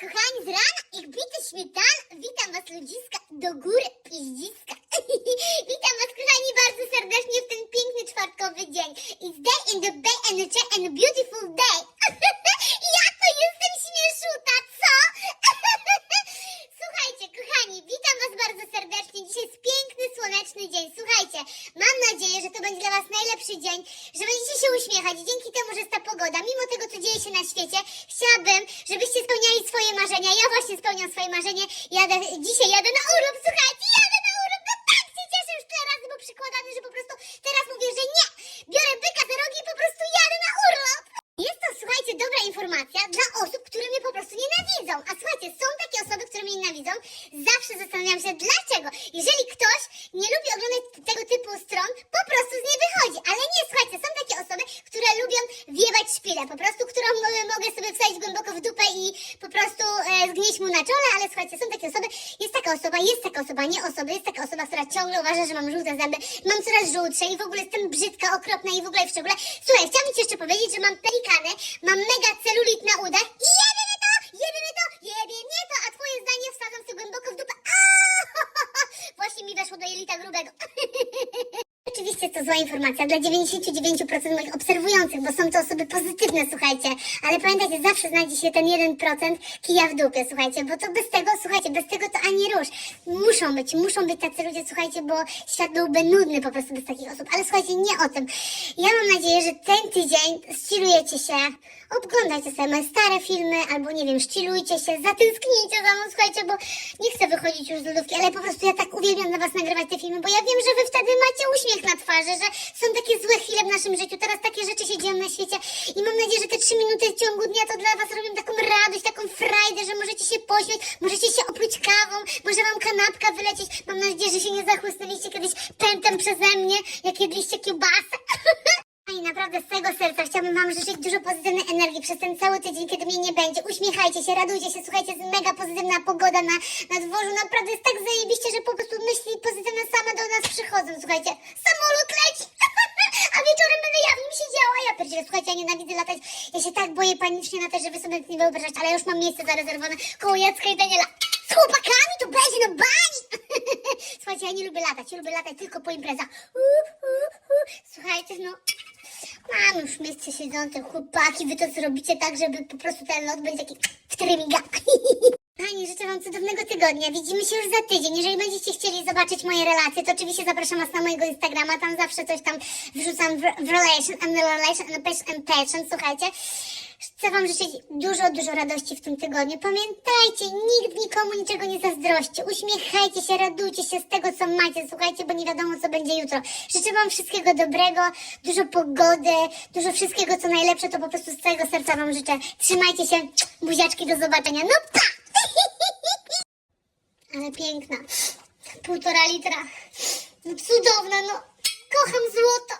kochani, z rana jak bity śmietan, witam was ludziska do góry piździska. witam was kochani bardzo serdecznie w ten piękny czwartkowy dzień. It's day in the bay and chair and a beautiful day. Jak to jestem śmieszuta, co? Słuchajcie, kochani, witam was bardzo serdecznie. Dzisiaj jest piękny, słoneczny dzień. Słuchajcie, mam nadzieję, że to będzie dla was najlepszy dzień, że będziecie się uśmiechać dzięki temu, że jest ta pogoda. Mimo tego, co dzieje się na świecie, chciałabym, żebyście spełniali swoje marzenia. Ja właśnie spełniam swoje marzenie. Jadę, dzisiaj jadę na urlop, słuchajcie, jadę na urlop. No tak się cieszę, już tyle razy był przykładany, że po prostu teraz mówię, że nie. Biorę byka za rogi i po prostu jadę na urlop. Jest to, słuchajcie, dobra informacja dla osób, które mnie po prostu nienawidzą. A słuchajcie, są takie osoby, które mnie nienawidzą. Zawsze zastanawiam się, dlaczego. Jeżeli stron, po prostu z niej wychodzi. Ale nie, słuchajcie, są takie osoby, które lubią wiewać szpilę. Po prostu, którą mo- mogę sobie wsadzić głęboko w dupę i po prostu e, zgnieść mu na czole. Ale słuchajcie, są takie osoby, jest taka osoba, jest taka osoba, nie osoba, jest taka osoba, która ciągle uważa, że mam żółte zęby, mam coraz żółtsze i w ogóle jestem brzydka, okropna i w ogóle w szczególe. Słuchaj, chciałam ci jeszcze powiedzieć, że mam pelikany, mam mega celulit na udach i to, jedyne to, jedynie to, a twoje zdanie wsadzam sobie głęboko w dupę. Aaaa! Właśnie mi weszło do jelita grubego. Oczywiście to zła informacja dla 99% moich obserwujących, bo są to osoby pozytywne, słuchajcie. Ale pamiętajcie, zawsze znajdzie się ten 1% kija w dupie, słuchajcie, bo to bez tego, słuchajcie, bez tego to ani rusz. Muszą być, muszą być tacy ludzie, słuchajcie, bo świat byłby nudny po prostu bez takich osób. Ale słuchajcie, nie o tym. Ja mam nadzieję, że ten tydzień szchilujecie się, obglądajcie sobie moje stare filmy, albo nie wiem, szchilujcie się, zatęsknijcie za mną, słuchajcie, bo nie chcę wychodzić już z lodówki, ale po prostu ja tak uwielbiam dla was nagrywać te filmy, bo ja wiem, że wy wtedy macie uśmiech na twarzy, że są takie złe chwile w naszym życiu, teraz takie rzeczy się dzieją na świecie i mam nadzieję, że te trzy minuty w ciągu dnia to dla was robią taką radość, taką frajdę, że możecie się pośmiać, możecie się opluć kawą, może wam kanapka wylecieć, mam nadzieję, że się nie zachłysnęliście kiedyś pętem przeze mnie, jak jedliście kiełbasę. I naprawdę z całego serca chciałabym Wam życzyć dużo pozytywnej energii przez ten cały tydzień, kiedy mnie nie będzie. Uśmiechajcie się, radujcie się, słuchajcie, jest mega pozytywna pogoda na, na dworzu. Naprawdę jest tak zajebiście, że po prostu myśli pozytywne same do nas przychodzą, słuchajcie. Samolot leci! A wieczorem będę ja w nim pierdzielę, słuchajcie, ja nienawidzę latać. Ja się tak boję panicznie to, że Wy sobie nie wyobrażać, ale już mam miejsce zarezerwowane koło Jacka i Daniela. Z chłopakami to będzie na bani! Słuchajcie, ja nie lubię latać, ja lubię latać tylko po imprezach. Słuchajcie, no... Mam już miejsce siedzące, chłopaki, wy to zrobicie tak, żeby po prostu ten lot będzie taki w trymiga. Cudownego tygodnia. Widzimy się już za tydzień. Jeżeli będziecie chcieli zobaczyć moje relacje, to oczywiście zapraszam Was na mojego Instagrama. Tam zawsze coś tam wrzucam w, w relation and relation and passion and passion. Słuchajcie. Chcę Wam życzyć dużo, dużo radości w tym tygodniu. Pamiętajcie, nikt nikomu niczego nie zazdrości. Uśmiechajcie się, radujcie się z tego, co macie. Słuchajcie, bo nie wiadomo, co będzie jutro. Życzę Wam wszystkiego dobrego, dużo pogody, dużo wszystkiego, co najlepsze. To po prostu z całego serca Wam życzę. Trzymajcie się. Buziaczki, do zobaczenia. No pa! Ale piękna. Półtora litra. No cudowna, no. Kocham złoto.